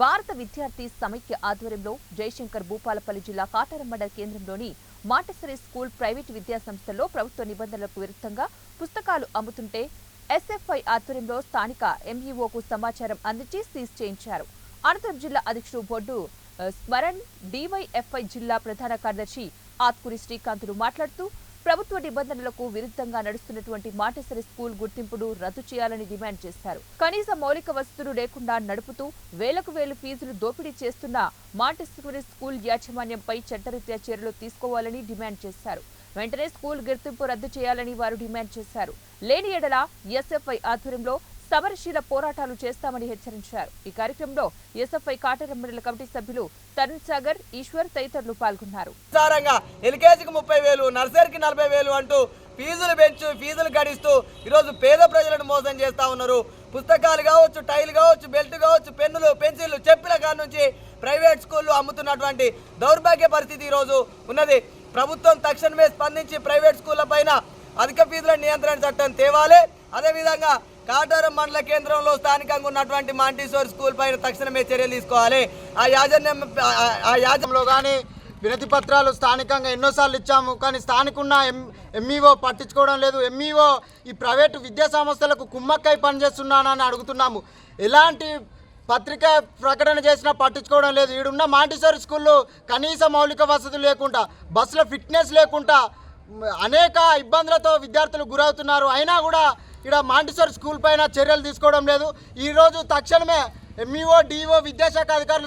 భారత విద్యార్థి సమైక్య ఆధ్వర్యంలో జయశంకర్ భూపాలపల్లి జిల్లా కాటారం మండల కేంద్రంలోని మాటసరి స్కూల్ ప్రైవేటు విద్యాసంస్థల్లో ప్రభుత్వ నిబంధనలకు విరుద్ధంగా పుస్తకాలు అమ్ముతుంటే ఎస్ఎఫ్ఐ ఆధ్వర్యంలో స్థానిక ఎంఈఓకు సమాచారం అందించి సీజ్ చేయించారు. అనంతరం జిల్లా అధ్యక్షుడు బొడ్డు స్మరణ్ డివైఎఫ్ఐ జిల్లా ప్రధాన కార్యదర్శి ఆత్కూరి శ్రీకాంతులు మాట్లాడుతూ ప్రభుత్వ నిబంధనలకు విరుద్ధంగా నడుస్తున్నటువంటి మాటసరి స్కూల్ గుర్తింపును రద్దు చేయాలని డిమాండ్ చేశారు. కనీస మౌలిక వసతులు లేకుండా నడుపుతూ వేలకు వేలు ఫీజులు దోపిడీ చేస్తున్న మాటసరి స్కూల్ యాజమాన్యంపై చట్టరీత్యా చర్యలు తీసుకోవాలని డిమాండ్ చేశారు. వెంటనే స్కూల్ గుర్తింపు రద్దు చేయాలని వారు డిమాండ్ చేశారు. లేని ఎడల ఎస్ఎఫ్ఐ ఆధ్వర్యంలో సమరశీల పోరాటాలు చేస్తామని హెచ్చరించారు. ఈ కార్యక్రమంలో ఎస్ఎఫ్ఐ కాటరం మండల కమిటీ సభ్యులు తరుణ్ సాగర్ ఈశ్వర్ తదితరులు పాల్గొన్నారు. ఎల్కేజీకి ముప్పై వేలు నర్సరీకి నలభై వేలు అంటూ ఫీజులు పెంచు ఫీజులు గడిస్తూ ఈరోజు పేద ప్రజలను మోసం చేస్తా ఉన్నారు. పుస్తకాలు కావచ్చు టైల్ కావచ్చు బెల్ట్ కావచ్చు పెన్నులు పెన్సిళ్ళు చెప్పుల కాడ నుంచి ప్రైవేట్ స్కూళ్ళు అమ్ముతున్నటువంటి దౌర్భాగ్య పరిస్థితి ఈరోజు ఉన్నది. ప్రభుత్వం తక్షణమే స్పందించి ప్రైవేట్ స్కూళ్ళ పైన అధిక ఫీజుల నియంత్రణ చట్టం తేవాలి. అదేవిధంగా కాటారం మండల కేంద్రంలో స్థానికంగా ఉన్నటువంటి మాంటీశ్వర్ స్కూల్ పైన తక్షణమే చర్యలు తీసుకోవాలి. ఆ యాజన్యం ఆ- యాజంలో కానీ వినతి పత్రాలు స్థానికంగా ఎన్నోసార్లు ఇచ్చాము. కానీ స్థానికున్న ఎం ఎంఈఓ పట్టించుకోవడం లేదు. ఎంఈఓ ఈ ప్రైవేటు విద్యా సంస్థలకు కుమ్మక్కై పనిచేస్తున్నానని అడుగుతున్నాము. ఎలాంటి పత్రిక ప్రకటన చేసినా పట్టించుకోవడం లేదు. ఈడున్న మాంటిసరీ స్కూళ్ళు కనీస మౌలిక వసతులు లేకుండా బస్సులో ఫిట్నెస్ లేకుండా అనేక ఇబ్బందులతో విద్యార్థులు గురవుతున్నారు. అయినా కూడా ఇక్కడ మాంటిసరీ స్కూల్ పైన చర్యలు తీసుకోవడం లేదు. ఈరోజు తక్షణమే ఎంఈఓ డిఓ విద్యాశాఖ అధికారులు